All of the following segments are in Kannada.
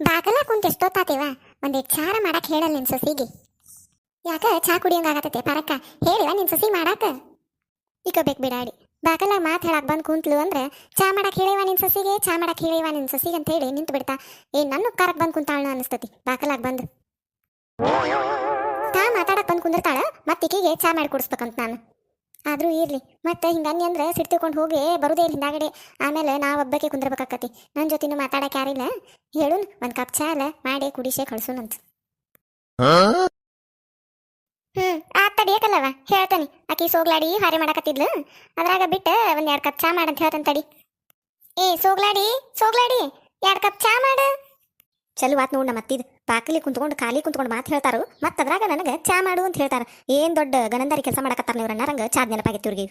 ಬಾಗಲ ಕುಂತ ಎಷ್ಟೊತ್ತಾತೇವ ಒಂದಿಟ್ ಚಾರ ಮಾಡಕ್ ಹೇಳಲ್ಲ ನಿನ್ ಸೊಸಿಗೆ. ಯಾಕ ಚಾ ಕುಡಿಯಂಗಾಗತ್ತೆ ಪರಕ್ಕ? ಹೇಳಿವ ನಿನ್ ಸೊಸಿ ಮಾಡಾಕ? ಇಕೋಬೇಕು ಬಿಡಾಡಿ. ಬಾಗಲ ಮಾತು ಹೇಳಕ್ ಬಂದ್ ಕುಂತ್ಲು ಅಂದ್ರೆ ಚಾ ಮಾಡಕ್ ಹೇಳಿವ ನಿನ್ ಸೊಸಿಗೆ, ಚಾ ಮಾಡಕ್ ಹೇಳಿವ ನಿನ್ ಸೊಸಿಗೆ ಅಂತ ಹೇಳಿ ನಿಂತು ಬಿಡ್ತಾ. ಏ, ನನ್ನ ಉಪ್ಕಾರಕ್ ಬಂದ್ ಕುಂತಾಳ ಅನಿಸ್ತತಿ. ಬಾಕಲಾಗ ಬಂದು. ತಾ ಮಾತಾಡಕ್ ಬಂದ್ ಕುಂದಿರ್ತಾಳ ಮತ್ತ ಈಕಿಗೆ ಚಾ ಮಾಡಿ ಕುಡಿಸ್ಬೇಕಂತ ನಾನು. ಆದ್ರೂ ಇರ್ಲಿ. ಮತ್ತೆ ಹಿಂಗನ್ನಿ ಅಂದ್ರೆ ಸಿಟ್ಟು ತಿಳ್ಕೊಂಡು ಹೋಗಿ ಬರುದೇ ಇಲ್ಲ ಹಿಂದಾಗಡೆ. ಆಮೇಲೆ ನಾ ಒಬ್ಬಕ್ಕೆ ಕುಂದಿರ್ಬೇಕಾಕತಿ. ನನ್ನ ಜೊತೆನೂ ಮಾತಾಡಕ್ಕೆ ಯಾರಿಲ್ಲ. ಹೇಳುನ್ ಒಂದು ಕಪ್ ಚಾ ಅಲ್ಲ ಮಾಡಿ ಕುಡಿಸೆ ಕಳ್ಸುನಂತ ಹ್ಮ್ ಆತ ತಡಿಯಕಲ್ಲವ ಹೇಳ್ತಾನೆ. ಆಕಿ ಸೋಗ್ಲಾಡಿ ಹಾರಿ ಮಾಡಕತ್ತಿದ್ಲು. ಅದ್ರಾಗ ಬಿಟ್ಟು ಒಂದ್ ಎರಡು ಕಪ್ ಚಾ ಮಾಡಂತ ಹೇಳ್ತಾನೆ ತಡಿ. ಏ ಸೋಗ್ಲಾಡಿ ಸೋಗ್ಲಾಡಿ ಎರಡ್ ಕಪ್ ಚಾ ಮಾಡು. ಚಲೋ ಆತ್ ನೋಡ್ ನಮ್ಮ ಬಾಕಲಿ ಕುಂತ್ಕೊಂಡು ಖಾಲಿ ಕುಂತ್ಕೊಂಡು ಮಾತು ಹೇಳ್ತಾರು. ಮತ್ತೆ ಅದ್ರಾಗ ನನಗೆ ಚಾ ಮಾಡು ಅಂತ ಹೇಳ್ತಾರ. ಏನ್ ದೊಡ್ಡ ಗನಂದಾರಿ ಕೆಲಸ ಮಾಡಕತ್ತಾರ ಇವ್ರ ರಂಗ ಚಾ ನೆನಪಾಗಿತ್ತು ಇವ್ರಿಗೆ.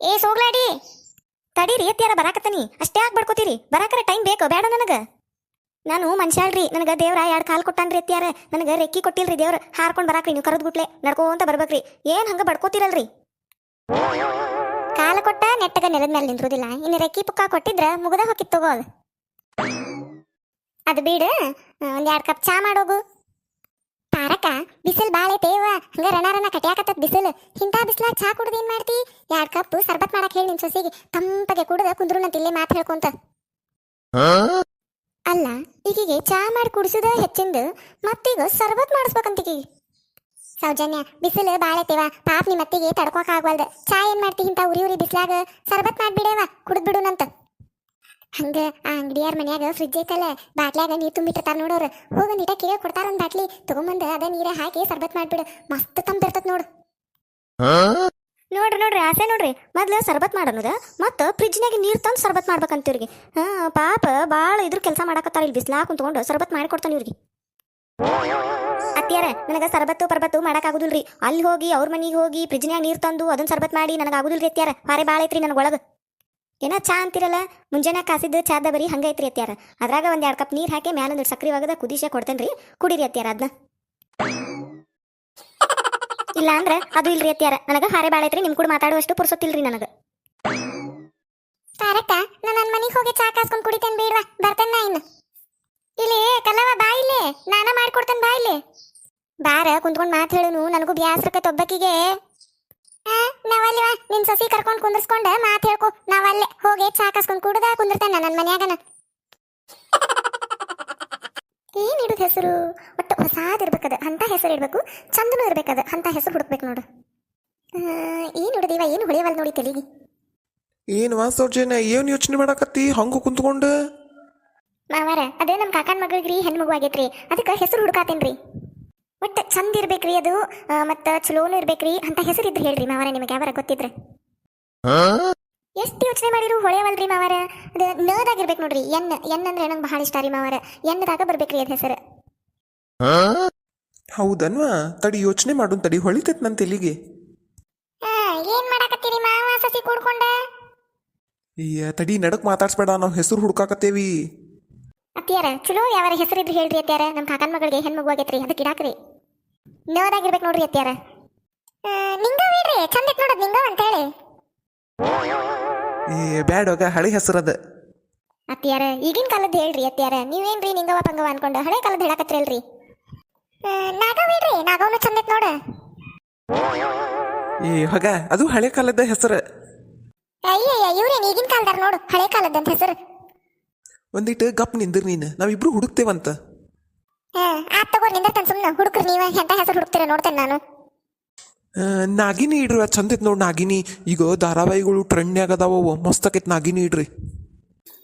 ಏ ಸೋಗ್ಲಾಡಿ! ತಡೀರಿ, ಎತ್ತಿಯಾರ ಬರಾಕತ್ತನಿ. ಅಷ್ಟೇ ಯಾಕೆ ಬಡ್ಕೋತೀರಿ. ಬರಾಕರ ಟೈಮ್ ಬೇಕು ಬೇಡ ನನಗ. ನಾನು ಮನುಷ್ಯಾಳ್ರಿ ನನಗೆ ದೇವ್ರ ಎರಡು ಕಾಲು ಕೊಟ್ಟಾನ್ರಿ ಎತ್ತಿಯಾರ. ನನಗೆ ರೆಕ್ಕಿ ಕೊಟ್ಟಿಲ್ರಿ ದೇವ್ರ. ಹಾರ್ಕೊಂಡು ಬರಾಕ್ರಿ ನೀವು ಕರದ್ ಗುಟ್ಲೆ ನಡ್ಕೋಂತ ಬರ್ಬೇಕ್ರಿ. ಏನ್ ಹಂಗ ಬಡ್ಕೋತಿರಲ್ರಿ? ಕಾಲ ಕೊಟ್ಟ ನೆಟ್ಟಗ ನೆಲದ ಮೇಲೆ ನಿಂದ್ರುದಿಲ್ಲ ಇನ್ನು ರೆಕ್ಕಿ ಪುಕ್ಕ ಕೊಟ್ಟಿದ್ರ ಮುಗದ ಹೋಗಿತ್ತು ತಗೋ ಅದು ಬಿಡು. ಒಂದೆರಡು ಒಂದ್ ಎರಡ್ ಕಪ್ ಚಾ ಮಾಡೋಗು. ತಾರಕ ಬಿಸಿಲು ಬಾಳೆ ತೇವ ಹಂಗ ರಣ ರಣ ಕಟ್ಯಾಕತ್ತದ ಬಿಸಿಲು. ಇಂಥ ಬಿಸಿಲಾಗ ಚಾ ಕುಡ್ದು ಏನ್ ಮಾಡ್ತಿ? ಎರಡ್ ಕಪ್ ಸರ್ಬತ್ ಮಾಡಕ್ ಹೇಳಿ ನಿನ್ ಸೊಸಿಗೆ. ತಂಪಗೆ ಕುಡ್ದ ಕುಂದ್ರುನಂತ ಇಲ್ಲೇ ಮಾತು ಹೇಳ್ಕೊಂತ. ಅಲ್ಲ ಈಗಿಗೆ ಚಾ ಮಾಡಿ ಕುಡ್ಸುದ ಹೆಚ್ಚಿಂದು ಮತ್ತೀಗ ಸರ್ಬತ್ ಮಾಡಿಸ್ಬೇಕಂತ ಈಗಿಗೆ ಸೌಜನ್ಯ ಬಿಸಿಲು ಬಾಳೆ ತೇವ ಪಾಪ ನಿಮ್ಮ ಅತ್ತಿಗೆ ತಡ್ಕೋಕ್ ಆಗ್ವಲ್ದ. ಚಾ ಏನ್ ಮಾಡ್ತಿ ಇಂಥ ಉರಿ ಉರಿ ಬಿಸಿಲಾಗ? ಸರ್ಬತ್ ಮಾಡ್ಬಿಡೇವ ಕುಡ್ದ್ ಬಿಡುನಂತ. ಹಂಗ ಆ ಅಂಗಡಿಯಾರ ಮನ್ಯಾಗ ಫ್ರಿಜ್ ಐತಲ್ಲ, ಬಾಟ್ಲ್ಯಾಗ ನೀರು ತುಂಬಿಟ್ಟಿರ್ತಾರ ನೋಡೋರು. ಹೋಗ ನೀಟ ಕಿಗ ಕೊಡ್ತಾರ ಒಂದ್ ಬಾಟ್ಲಿ. ತಗೊಂಬಂದ ಅದ ನೀರ ಹಾಕಿ ಸರ್ಬತ್ ಮಾಡ್ಬಿಡು. ಮಸ್ತ್ ತಂಪಿರ್ತದ ನೋಡು. ನೋಡ್ರಿ ನೋಡ್ರಿ, ಆಸೆ ನೋಡ್ರಿ. ಮೊದ್ಲು ಸರ್ಬತ್ ಮಾಡನದ, ಮತ್ತ ಫ್ರಿಜ್ನಾಗ ನೀರ್ ತಂದು ಸರ್ಬತ್ ಮಾಡ್ಬೇಕಂತ ಇವ್ರಿಗೆ. ಹಾ, ಪಾಪ ಬಾಳ ಇದ್ರ ಕೆಲಸ ಮಾಡಕತ್ತಾರ ಇಲ್ಲಿ ಬಿಸ್ಲಾ ಕುಂತ್ಕೊಂಡು ಸರ್ಬತ್ ಮಾಡಿ ಕೊಡ್ತಾನೆ ಇವ್ರಿಗೆ. ಅತ್ತಿಯಾರ, ನನಗೆ ಸರ್ಬತ್ತು, ಪರ್ಬತ್ತು ಮಾಡಕ್ ಆಗುದಿಲ್ರಿ ಅಲ್ಲಿ ಹೋಗಿ ಅವ್ರ ಮನೆಗೆ ಹೋಗಿ ಫ್ರಿಜ್ನ್ಯಾಗ ನೀರ್ ತಂದು ಅದನ್ನ ಸರ್ಬತ್ ಮಾಡಿ ನನಗ ಆಗುದಿಲ್ರಿ ಅತ್ತಿಯಾರ. ಪಾರೆ ಬಾಳ ಐತ್ರಿ ನನಗೆ ಒಳಗ. ಏನ ಚಾ ಅಂತಿರಲ್ಲ? ಮುಂಜಾನೆ ಕಾಸಿದ್ದು ಚಾದ ಬರೀ ಹಂಗೈತ್ರಿ ಅತ್ಯಾರ ಅದ್ರಾಗ ಒಂದ್ ಎರಡು ಕಪ್ ನೀರ್ ಹಾಕಿ ಮ್ಯಾಲ ಒಂದ್ ಸಕ್ರಿ ಒಗದ ಕುದಿಸೆ ಕೊಡ್ತೇನ್ರಿ. ಕುಡೀರಿ ಅತ್ಯಾರ ಅದನ್ನ ಇಲ್ಲ ಅಂದ್ರೆ ಅದು ಇಲ್ರಿ ಅತ್ಯಾರ ನನಗ ಹಾರೆ ಬಾಳ ಐತ್ರಿ ನಿಮ್ ಕೂಡ ಮಾತಾಡುವಷ್ಟು ಪುರ್ಸೊತ್ತಿಲ್ರಿ ನನಗ. ತಾರಕ್ಕ ನಾನು ನನ್ನ ಮನೆಗೆ ಹೋಗಿ ಚಾ ಕಾಸ್ಕೊಂಡ್ ಕುಡಿತೇನೆ ಬೇಡವಾ? ಬರ್ತೇನೆ ನಾ ಇನ್ನು. ಇಲ್ಲಿ ಕಲ್ಲವ ಬಾ ಇಲ್ಲಿ. ನಾನ ಮಾಡ್ಕೊಡ್ತೇನೆ ಬಾ ಇಲ್ಲಿ. ಬಾರ ಕುಂತ್ಕೊಂಡು ಮಾತು ಹೇಳುನು. ನನಗೂ ಬ್ಯಾಸ್ರಕ್ಕ ಒಬ್ಬಕಿಗೆ ನಾವಲ್ವಾ ನಿನ್ ಸೊಸಿ ಕರ್ಕೊಂಡ್ ಕುಂದರ್ಸ್ಕೊಂಡ ಮಾತ್ ಹೇಳ್ಕೊ. ನಾವಲ್ಲೇ ಹೋಗಿ ಚಾ ಕಾಸ್ಕೊಂಡ್ ಕುಡ್ದ ಕುಂದಿರ್ತಾನ ನನ್ ಮನ್ಯಾಗನ. ಏನ್ ಇಡುದ ಹೆಸರು? ಒಟ್ಟು ಹೊಸಾದಿರ್ಬೇಕದ ಅಂತ ಹೆಸರು ಇಡ್ಬೇಕು ಚಂದನು ಇರ್ಬೇಕದ ಅಂತ ಹೆಸರು ಹುಡುಕ್ಬೇಕು ನೋಡು. ಏನ್ ಇಡುದಿವ ಏನು ಹೊಳೆಯವಲ್ ನೋಡಿ ತಲೆಗೆ. ಏನು ವಾ ಸೌಜನ್ಯ ಏನು ಯೋಚನೆ ಮಾಡಾಕತ್ತಿ ಹಂಗ ಕುಂತ್ಕೊಂಡು? ಮಾವಾರ ಅದೇ ನಮ್ಮ ಕಾಕನ್ ಮಗಳಿಗ್ರಿ ಹೆಣ್ಣು ಮಗು ಆಗೈತ್ರಿ ಅದಕ್ಕೆ ಹೆಸರು ಹುಡುಕಾತೇನ್ರಿ. ಒಟ್ಟು ಚಂದ ಇರ್ಬೇಕ್ರಿ ಅದು. ಮತ್ತೆ ಚಲೋನು ಇರ್ಬೇಕ್ರಿ ಅಂತ ಹೆಸರು ಇದ್ರೆ ಹೇಳ್ರಿ ಮಾವಾರ ನಿಮಗೆ ಯಾವಾರ ಗೊತ್ತಿದ್ರೆ. ಎಷ್ಟು ಯೋಚನೆ ಮಾಡಿರು ಹೊಳೆಯವಲ್ರಿ ಮಾವಾರ. ಅದು ನದಾಗಿರ್ಬೇಕು ನೋಡ್ರಿ. ಎನ್ ಎನ್ ಅಂದ್ರೆ ನಂಗೆ ಬಹಳ ಇಷ್ಟ ರೀ ಮಾವಾರ. ಎನ್ನದಾಗ ಬರ್ಬೇಕ್ರಿ ಅದ್ ಹೆಸರು. ಹೌದನ್ವಾ? ತಡಿ ಯೋಚನೆ ಮಾಡು ತಡಿ. ಹೊಳಿತೈತ್ ನನ್ನ ತೆಲಿಗೆ. ಹಾ ಏನ್ ಮಾಡಾಕತ್ತೀರಿ ಮಾವ ಸಸಿ ಕೂಡ್ಕೊಂಡ? ಅಯ್ಯ ತಡಿ ನಡಕ್ ಮಾತಾಡ್ಸ್ಬೇಡ. ನಾವು ಹೆಸರು ಹುಡುಕಾಕತ್ತೇವಿ. ಅತ್ತಿಯಾರ ಚಲೋ ಯಾವಾರ ಹೆಸರು ಇದ್ರೆ ಹೇಳ್ರಿ ಅತ್ತಿಯಾರ. ನಮ್ಮ ಕಾಕನ್ ಮಗಳಿಗೆ ಹೆಣ್ಣು ಮಗು ಆಗೈತ್ರಿ. ಅದಕ್ಕೆ ಇಡಾಕ್ರಿ. ನದಾಗಿರ್ಬೇಕು ನೋಡ್ರಿ ಅತ್ತಿಯಾರ. ನಿಂಗ ಬಿಡ್ರಿ ಚಂದ ಇತ್ತು ನೋಡೋದು ನಿಂಗ ಅಂತ ಹೇಳಿ ಏ ಬ್ಯಾಡೋಗ ಹಳೆ ಹೆಸರದ. ಅತ್ತಿಯಾರ ಈಗಿನ ಕಾಲದ ಹೇಳ್ರಿ ಅತ್ತಿಯಾರ ನೀವೇನ್ರಿ ನಿಂಗವ ಪಂಗವ ಅನ್ಕೊಂಡು ಹಳೆ ಕಾಲದ ನಾಗ ನಾಗವೇಡ್ರಿ ನಾಗವನು ಚಂದ ಇತ್ತು ನೋಡ. ಏ ಹೊಗ ಅದು ಹಳೆ ಕಾಲದ ಹೆಸರು. ಅಯ್ಯಯ್ಯ ಇವ್ರೇನ್ ಈಗಿನ ಕಾಲದಾರ ನೋಡು ಹಳೆ ಕಾಲದಂತ ಹೆಸರು. ಒಂದಿಟ್ಟು ಗಪ್ ನಿಂದಿರ್ ನೀನು ನಾವಿಬ್ರು ಹುಡುಕ್ತೇವಂತ. ತಗೋ ನಿಂದ ಸುಮ್ಮನೆ ಹುಡುಕ್ರಿ ನೀವ ಎಂತ ಹೆಸರು ಹುಡುಕ್ತೀರ ನೋಡ್ತೇನೆ ನಾನು. ಆ, ನಾಗಿನಿ ಇಡ್ರಿ ಅದ್ ಚಂದ ಐತ್ ನೋಡ್ ನಾಗಿನಿ. ಈಗ ಧಾರಾವಾಹಿಗಳು ಟ್ರೆಂಡ್ನ್ಯಾಗ ಅದಾವ ಮಸ್ತ್ ಆಕೈತ್ ನಾಗಿನಿ ಇಡ್ರಿ.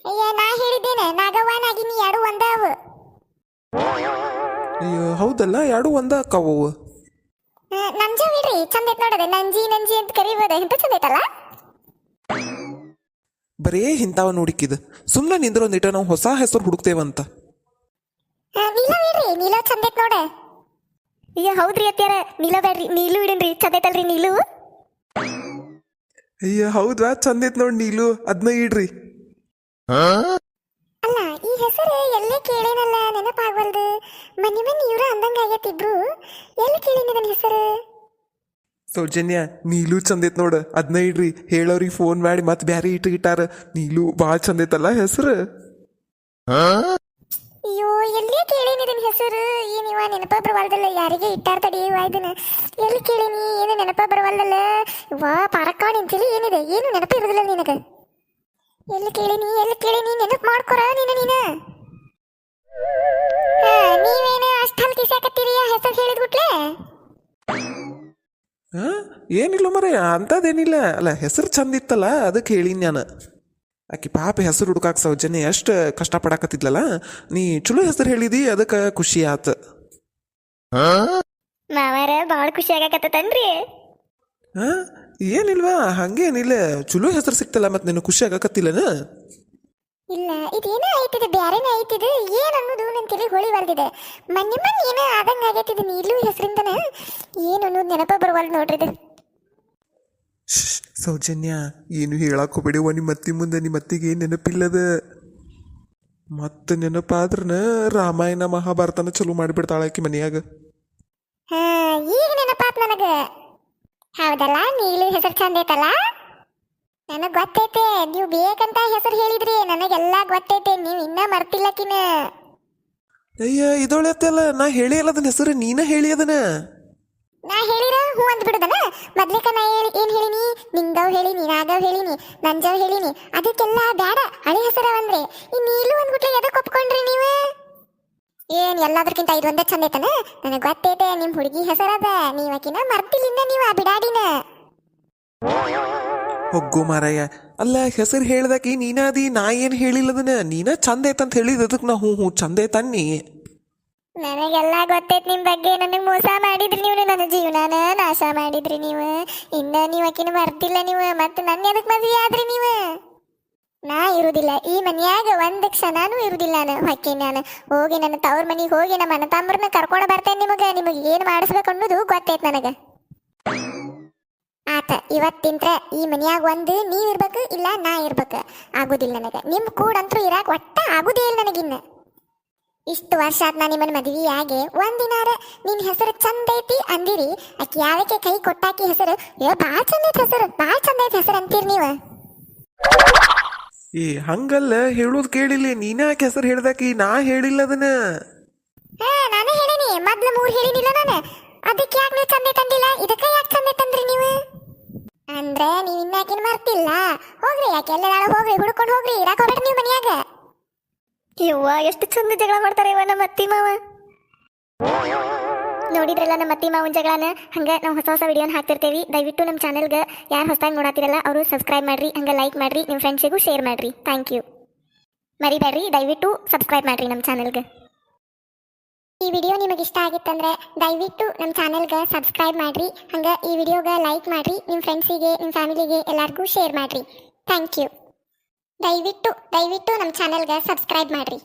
ಅಯ್ಯೋ ನಾ ಹೇಳಿದ್ದೇನೆ ನಾಗವ್ವ ನಾಗಿನಿ ಎರಡು ಒಂದಾವ. ಅಯ್ಯೋ ಹೌದಲ್ಲ ಎರಡು ಒಂದ ಅಕ್ಕಾವು ನಂಜ ಬಿಡ್ರಿ ಚಂದ ಐತ್ ನೋಡದೆ ನಂಜಿ ನಂಜಿ ಅಂತ ಕರಿಬೋದ ಎಂತ ಚಂದ ಐತಲ್ಲ? ಬರೇ ಹಿಂತಾವ ನೋಡಿಕ್ಕಿದ ಸುಮ್ಮನೆ ನಿಂದ್ರ ಒಂದಿಟ ನಾವು ಹೊಸ ಹೆಸರು ಹುಡುಕ್ತೇವಂತ. ಆ, ಬಿಡ್ರಿ ನೀಲ ಚಂದ ಐತ್ ನೋಡ. ಅಯ್ಯ ಹೌದ್ರಿ ಅತ್ಯಾರ ನೀಲ ಬೇಡ್ರಿ ನೀಲು ಇಡನ್ರಿ ಚಂದೈತಲ್ರಿ ನೀಲು. ಅಯ್ಯ ಹೌದ್ವಾ? ಚಂದ ಐತ್ ನೋಡ್ ನೀಲು ಅದನ್ನ ಇಡ್ರಿ. ಅಲ್ಲ ಈ ಹೆಸರು ಎಲ್ಲೇ ಕೇಳೇನಲ್ಲ ನೆನಪಾಗ್ವಲ್ದು. ಮನಿ ಮನಿ ಇವ್ರ ಅಂದಂಗ ಆಗೈತಿ ಇಬ್ರು. ಎಲ್ಲಿ ಕೇಳೇನಿ ನನ್ನ ಹೆಸರು? ಸೌಜನ್ಯ ನೀಲು ಚಂದ ಐತ್ ನೋಡ ಅದನ್ನ ಇಡ್ರಿ. ಹೇಳೋರಿಗೆ ಫೋನ್ ಮಾಡಿ ಮತ್ತೆ ಬ್ಯಾರೆ ಇಟ್ಟು ಇಟ್ಟಾರ. ನೀಲು ಭಾಳ ಚಂದೈತಲ್ಲ ಹೆಸರು. ಅಯ್ಯೋ, ಎಲ್ಲಿ ಕೇಳೀನಿ ಇದನ್ನ ಹೆಸರು? ಏನಿವ ನೆನಪ ಬರವಲ್ದಲ್ಲ, ಯಾರಿಗೆ ಇಟ್ಟಾರ ತಡಿ ಇವ ಇದನ್ನ? ಎಲ್ಲಿ ಕೇಳೀನಿ, ಏನು ನೆನಪ ಬರವಲ್ದಲ್ಲ? ವಾ ಪಾರಕ್ಕ ನಿಂತಿಲಿ ಏನಿದೆ? ಏನು ನೆನಪ ಇರೋದಿಲ್ಲ ನಿನಗೆ? ಎಲ್ಲಿ ಕೇಳೀನಿ ಎಲ್ಲಿ ಕೇಳೀನಿ, ನೆನಪು ಮಾಡ್ಕೊರ ನೀನು ನೀನು? ನೀವೇನು ಅಷ್ಟು ಹಲ್ ಕಿಸಾಕತ್ತೀರಿ ಆ ಹೆಸರು ಹೇಳಿದ್ಬಿಟ್ಲೆ ಏನಿಲ್ಲ ಮರ ಅಂಥದ್ದೇನಿಲ್ಲ. ಅಲ್ಲ, ಹೆಸರು ಚಂದಿತ್ತಲ್ಲ, ಅದಕ್ಕೆ ಹೇಳೀನಿ ನಾನು. ಆಕಿ ಪಾಪ ಹೆಸರು ಹುಡುಕಾಕ ಸೌಜನ್ಯ ಎಷ್ಟು ಕಷ್ಟಪಡಾಕತ್ತಿದ್ಲಲ್ಲ? ನೀ ಚಲೋ ಹೆಸರು ಹೇಳಿದಿ ಅದಕ್ಕೆ ಖುಷಿ ಆತ. ಮಾವಾರ ಭಾಳ ಖುಷಿ ಆಗಾಕತ್ತನ್ರಿ ಹಾ? ಏನಿಲ್ವಾ ಹಂಗೇನಿಲ್ಲ. ಚಲೋ ಹೆಸರು ಸಿಕ್ತಲ್ಲ ಮತ್ತೆ ನಿನ್ನ ಖುಷಿ ಆಗಾಕತ್ತಿಲ್ಲನ? ಇಲ್ಲ ಇದೇನೋ ಐತಿದೆ ಬ್ಯಾರೇನೇ ಐತಿದೆ ಏನ್ ಅನ್ನೋದು ನನ್ನ ತಲೆ ಹೊಳಿ ಬರ್ದಿದೆ. ಮೊನ್ನೆ ಮೊನ್ನೆ ಏನೋ ಆದಂಗ ಆಗೈತಿದೆ ನೀಲು ಹೆಸರಿಂದನ? ಏನು ಅನ್ನೋದು ನೆನಪ ಬರವಲ್ ನೋಡ್ರಿ ಸೌಜನ್ಯ ಏನು ಹೇಳಕ್ ಹೋಗ್ಬೇಡಿವ ನಿಮ್ಮ ಅತ್ತಿ ಮುಂದೆ ನಿಮ್ಮ ಅತ್ತಿಗೆ ನೆನಪಿಲ್ಲದ? ಮತ್ತೆ ನೆನಪಾದ್ರನ ರಾಮಾಯಣ ಮಹಾಭಾರತನ ಚಲೋ ಮಾಡಿಬಿಡ್ತಾಳೆ ಆಕಿ ಮನೆಯಾಗ. ಹಾ ಈಗ ನೆನಪಾತ್ ನನಗ. ಹೌದಲ್ಲ ನೀಲಿ ಹೆಸರು ಚಂದ ಐತಲ್ಲ? ನನಗ್ ಗೊತ್ತೈತೆ ನೀವು ಬೇಕಂತ ಹೆಸರು ಹೇಳಿದ್ರಿ ನನಗೆಲ್ಲ ಗೊತ್ತೈತೆ ನೀವು ಇನ್ನ ಮರ್ತಿಲ್ಲಕಿನ ಅಯ್ಯ ಇದೊಳೆತ್ತಲ್ಲ ನಾ ಹೇಳಿ ಅಲ್ಲ ಅದನ್ನ ಹೆಸರು ನೀನ ಹೇಳಿ ಅದನ್ನ ಹೂ ಅಂತ ಬಿಡುದನ ಮೊದ್ಲಿಕ ನಾ ಹೇಳಿ ಏನ್ ಹೇಳಿನಿ? ನಿಂಗವ್ ಹೇಳಿನಿ, ನಾಗವ್ ಹೇಳಿನಿ, ನಂಜವ್ ಹೇಳಿನಿ, ಅದಕ್ಕೆಲ್ಲ ಬೇಡ ಹಳೆ ಹೆಸರ ಅಂದ್ರೆ ಈ ನೀಲು ಅಂದ್ಬಿಟ್ಲೆ ಎದಕ್ಕೆ ಒಪ್ಕೊಂಡ್ರಿ ನೀವು? ಏನ್, ಎಲ್ಲಾದ್ರಕ್ಕಿಂತ ಇದು ಒಂದೇ ಚಂದ ಐತನ? ನನಗೆ ಗೊತ್ತೈತೆ ನಿಮ್ ಹುಡುಗಿ ಹೆಸರದ. ನೀವ್ ಆಕಿನ ಮರ್ತಿಲಿಂದ ನೀವ್ ಆ ಬಿಡಾಡಿನ. ಹೊಗ್ಗು ಮಾರಾಯ, ಅಲ್ಲ, ಹೆಸರು ಹೇಳ್ದಾಕಿ ನೀನಾದಿ, ನಾ ಏನು ಹೇಳಿಲ್ಲದನ? ನೀನ ಚಂದ ಐತಂತ ಹೇಳಿದ ಅದಕ್ಕೆ ನಾ ಹ್ಞೂ ಹ್ಞೂ ಚಂದ ಐತನ್ನಿ? ನನಗೆಲ್ಲ ಗೊತ್ತೈತೆ ನಿಮ್ಮ ಬಗ್ಗೆ. ನನಗೆ ಮೋಸ ಮಾಡಿದ್ರಿ ನೀವು, ನನ್ನ ಜೀವನನ ನಾಶ ಮಾಡಿದ್ರಿ ನೀವು. ಇನ್ನ ನೀವು ಆಕಿನ ಮರ್ತಿಲ್ಲ ನೀವು, ಮತ್ತೆ ನನ್ನ ಎದಕ್ ಮದುವೆ ಆದ್ರಿ ನೀವು? ನಾ ಇರುದಿಲ್ಲ. ಈ ಮನ್ಯಾಗ ಒಂದ್ ಕ್ಷಣನೂ ಇರುವುದಿಲ್ಲ ನಾನು, ಹೊಕ್ಕಿ ನಾನು. ಹೋಗಿ ನನ್ನ ತವ್ರ ಮನಿಗೆ ಹೋಗಿ ನಮ್ಮ ಅಣ್ಣ ತಮ್ಮರನ್ನ ಕರ್ಕೊಂಡು ಬರ್ತೇನೆ ನಿಮಗೆ. ನಿಮಗೆ ಏನು ಮಾಡಿಸ್ಬೇಕು ಅನ್ನೋದು ಗೊತ್ತೈತೆ ನನಗೆ. ಆತ, ಇವತ್ತಿಂತ್ರ ಈ ಮನ್ಯಾಗ ಒಂದು ನೀವು ಇರ್ಬೇಕು, ಇಲ್ಲ ನಾ ಇರ್ಬೇಕು. ಆಗುದಿಲ್ಲ ನನಗೆ. ನಿಮ್ಮ ಕೂಡಂತೂ ಇರಾಕ್ ಒಟ್ಟ ಆಗುದೇ ಇಲ್ಲ ನನಗಿನ್ನ. ಇಷ್ಟು ವರ್ಷ ಆತ್ ನಾ ನಿಮ್ಮನ್ನ ಮದ್ವಿ ಆಗಿ ಒಂದಿನಾರ ನಿನ್ ಹೆಸರು ಚಂದ ಐತಿ ಅಂದಿರಿ. ಆಕಿ ಯಾವಕ್ಕೆ ಕೈ ಕೊಟ್ಟಾಕಿ ಹೆಸರು? ಏ ಬಾಳ ಚಂದ ಐತಿ ಹೆಸರು. ಬಾಳ ಚಂದ ಐತಿ ಹೆಸರು ಅಂತೀರಿ ನೀವ. ಏ ಹಂಗಲ್ಲ. ಹೇಳೋದು ಕೇಳಿಲ್ಲ. ನೀನ ಯಾಕೆ ಹೆಸರು ಹೇಳ್ದಾಕಿ? ನಾ ಹೇಳಿಲ್ಲ ಅದನ್ನ. ಹಾ ನಾನು ಹೇಳಿನಿ. ಮೊದ್ಲು ಮೂರ್ ಹೇಳಿನಿಲ್ಲ ನಾನು. ಅದಕ್ಕೆ ಯಾಕೆ ನೀವು ಚಂದ ತಂದಿಲ್ಲ ಇದಕ್ಕೆ ಯಾಕೆ ಚಂದ ತಂದ್ರಿ ನೀವು? ಅಂದ್ರೆ ನೀವ್ ಇನ್ನಾಕಿನ ಮರ್ತಿಲ್ಲ. ಹೋಗ್ರಿ ಯಾಕೆ ಎಲ್ಲ ಹೋಗ್ರಿ ಹುಡ್ಕೊಂಡು ಹೋಗ್ರಿ. ಇರಾಕ್ ಹೋಗ್ಬೇಡ್ರಿ ನೀವು ಮನ್ಯಾಗ. ಯವ್ವ, ಎಷ್ಟು ಚಂದ ಜಗಳ ಮಾಡ್ತಾರೆ ಇವ ನಮ್ಮ ಅತ್ತಿ ಮಾವ. ನೋಡಿದ್ರಲ್ಲ ನಮ್ಮ ಅತ್ತಿ ಮಾವನ ಜಗಳನ? ಹಂಗ ನಾವು ಹೊಸ ಹೊಸ ವಿಡಿಯೋನ ಹಾಕ್ತಿರ್ತೇವಿ. ದಯವಿಟ್ಟು ನಮ್ಮ ಚಾನಲ್ಗೆ ಯಾರು ಹೊಸದಾಗಿ ನೋಡತ್ತಿರಲ್ಲ ಅವರು ಸಬ್ಸ್ಕ್ರೈಬ್ ಮಾಡ್ರಿ, ಹಂಗ ಲೈಕ್ ಮಾಡ್ರಿ ನಿಮ್ಮ ಫ್ರೆಂಡ್ಸಿಗೂ ಶೇರ್ ಮಾಡ್ರಿ. ಥ್ಯಾಂಕ್ ಯು ಮರಿಬೇಡ್ರಿ, ದಯವಿಟ್ಟು ಸಬ್ಸ್ಕ್ರೈಬ್ ಮಾಡ್ರಿ ನಮ್ಮ ಚಾನಲ್ಗೆ ಈ ವಿಡಿಯೋ ನಿಮಗೆ ಇಷ್ಟ ಆಗಿತ್ತಂದ್ರೆ ದಯವಿಟ್ಟು ನಮ್ಮ ಚಾನೆಲ್ಗೆ ಸಬ್ಸ್ಕ್ರೈಬ್ ಮಾಡ್ರಿ, ಹಂಗೆ ಈ ವಿಡಿಯೋಗೆ ಲೈಕ್ ಮಾಡ್ರಿ ನಿಮ್ಮ ಫ್ರೆಂಡ್ಸಿಗೆ ನಿಮ್ಮ ಫ್ಯಾಮಿಲಿಗೆ ಎಲ್ಲರಿಗೂ ಶೇರ್ ಮಾಡ್ರಿ. ಥ್ಯಾಂಕ್ ಯು ದಯವಿಟ್ಟು ದಯವಿಟ್ಟು ನಮ್ಮ ಚಾನೆಲ್ಗೆ ಸಬ್ಸ್ಕ್ರೈಬ್ ಮಾಡ್ರಿ.